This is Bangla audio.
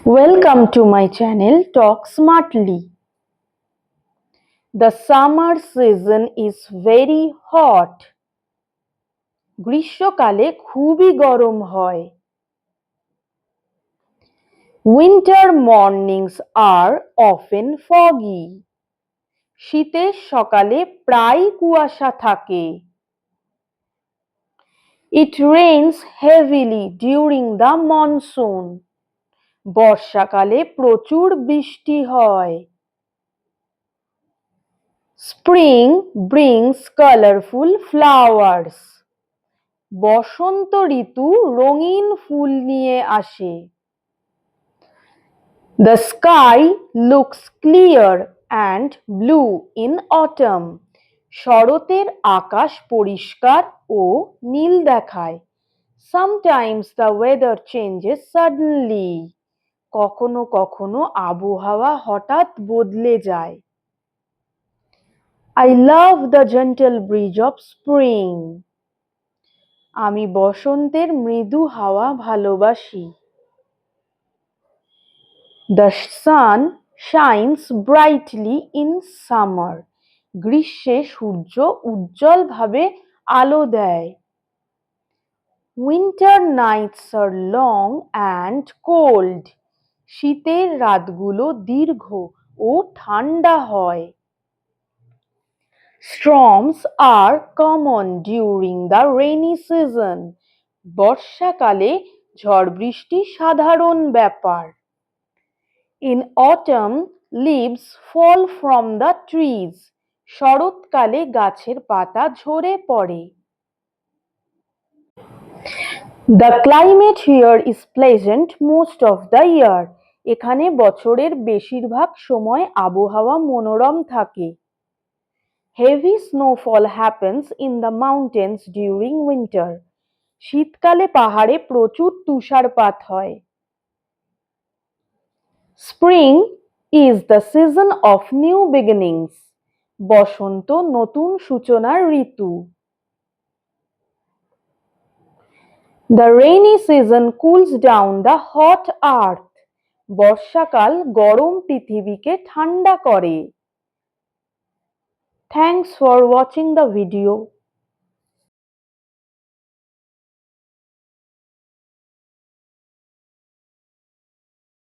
Welcome to my channel Talk Smartly. The summer season is very hot. গ্রীষ্মকালে খুবই গরম হয় winter mornings are often foggy. শীতের সকালে প্রায় কুয়াশা থাকে it rains heavily during the monsoon বর্ষাকালে প্রচুর বৃষ্টি হয়। স্প্রিং ব্রিংস কালারফুল ফ্লাওয়ার্স বসন্ত ঋতু রঙিন ফুল নিয়ে আসে। The sky looks clear and blue in autumn শরতের আকাশ পরিষ্কার ও নীল দেখায়। Sometimes the weather changes suddenly কখনো কখনো আবহাওয়া হঠাৎ বদলে যায়। I love the gentle breeze of spring আমি বসন্তের মৃদু হাওয়া ভালোবাসি। The sun shines brightly in summer গ্রীষ্মে সূর্য উজ্জ্বলভাবে আলো দেয়। Winter nights are long and cold শীতের রাতগুলো দীর্ঘ ও ঠান্ডা হয়। Storms are common during the rainy season বর্ষাকালে ঝড় বৃষ্টি সাধারণ ব্যাপার। In autumn leaves fall from the trees শরৎকালে গাছের পাতা ঝরে পড়ে। The climate here is pleasant most of the year এখানে বছরের বেশিরভাগ সময় আবহাওয়া মনোরম থাকে। Heavy snowfall happens in the mountains during winter শীতকালে পাহাড়ে প্রচুর তুষারপাত হয়। Spring is the season of new beginnings বসন্ত নতুন সূচনার ঋতু। The rainy season cools down the hot earth বর্ষাকাল গরম পৃথিবীকে ঠান্ডা করে। Thanks for watching the video